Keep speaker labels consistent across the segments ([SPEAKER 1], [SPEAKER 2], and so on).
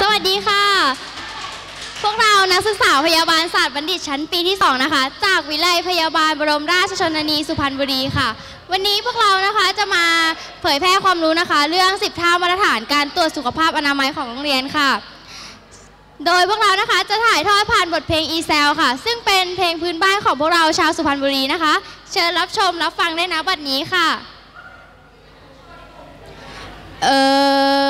[SPEAKER 1] สวัสดีค่ะ พวกเรานักศึกษาพยาบาลศาสตร์บัณฑิตชั้นปีที่ 2 นะคะ จากวิไลพยาบาลบรมราชชนนีสุพรรณบุรีค่ะ วันนี้พวกเรานะคะจะมาเผยแพร่ความรู้นะคะ เรื่อง 10ท่ามาตรฐานการตรวจสุขภาพอนามัยของโรงเรียนค่ะ โดยพวกเรานะคะจะถ่ายทอดผ่านบทเพลง e s e l ค่ะ ซึ่งเป็นเพลงพื้นบ้านของพวกเราชาวสุพรรณบุรีนะคะ เชิญรับชมรับฟังได้นะบัดนี้ค่ะ เออ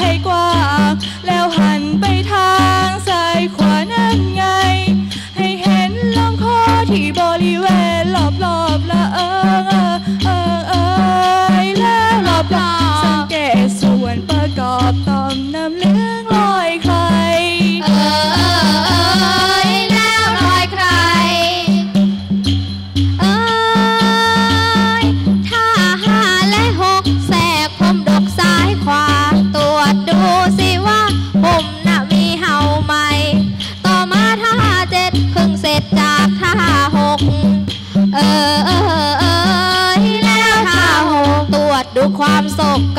[SPEAKER 1] ให้กว้าง แล้วหัน
[SPEAKER 2] ไปทาง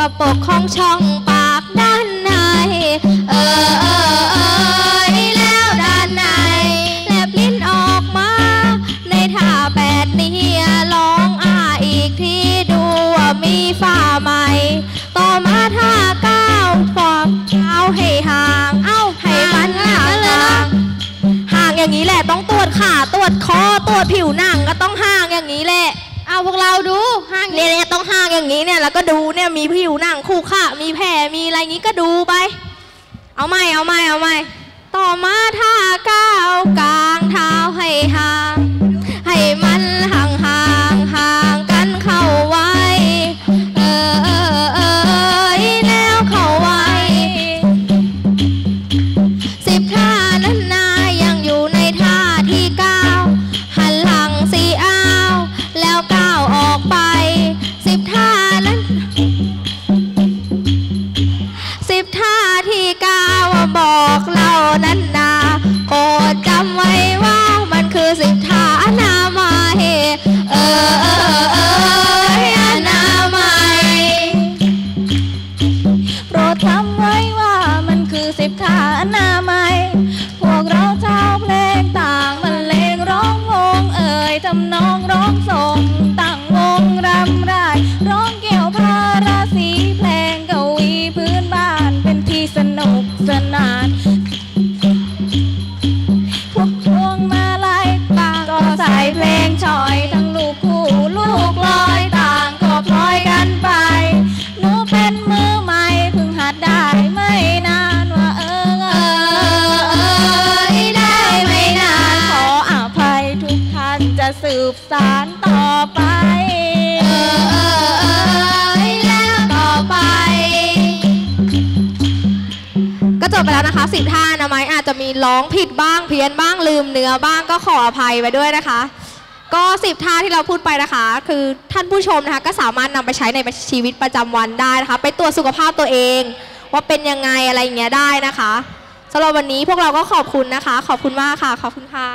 [SPEAKER 2] ระ
[SPEAKER 3] ปก
[SPEAKER 1] ของช่องปากด้านใน เออเออเออแล้วด้านในแลบลิ้นออกมา ในท่าแปดนี้ร้องอ้าอีกทีดูว่ามีฝ้าไหม ต่อมาท่าเก้าฟอกเท้าให้ห่าง เอ้าให้มันห่างห่างห่างอย่างนี้แหละต้องตรวจขาตรวจคอตรวจผิวหนังก็ต้องห่างอย่างนี้แหละ เอาพวกเราดูห่างเนี่ยเนี่ยต้องห่างอย่างนี้เนี่ยแล้วก็ดูเนี่ยมีผิวหนังคู่ขามีแผลมีอะไรงี้ก็ดูไป เอาไม่เอาไม่เอาไม่ต่อมาท่าก้าวกลางเท้าให้ห่าง สิทธานามาเฮเออเออเออนามัยโปรดทำไว้ว่ามันคือสิทธานามัย สืบสารต่อไปเออเออเออแล้วต่อไป ก็
[SPEAKER 2] จบไปแล้วนะคะสิบท่านะไมอาจจะมีร้องผิดบ้างเพี้ยนบ้างลืมเนื้อบ้างก็ขออภัยไปด้วยนะคะ ก็สิบท่าที่เราพูดไปนะคะ คือท่านผู้ชมนะคะก็สามารถนำไปใช้ในชีวิตประจำวันได้นะคะ ไปตรวจสุขภาพตัวเอง ว่าเป็นยังไงอะไรอย่างเงี้ยได้นะคะสำหรับวันนี้พวกเราก็ขอบคุณนะคะ ขอบคุณมากค่ะ ขอบคุณค่ะ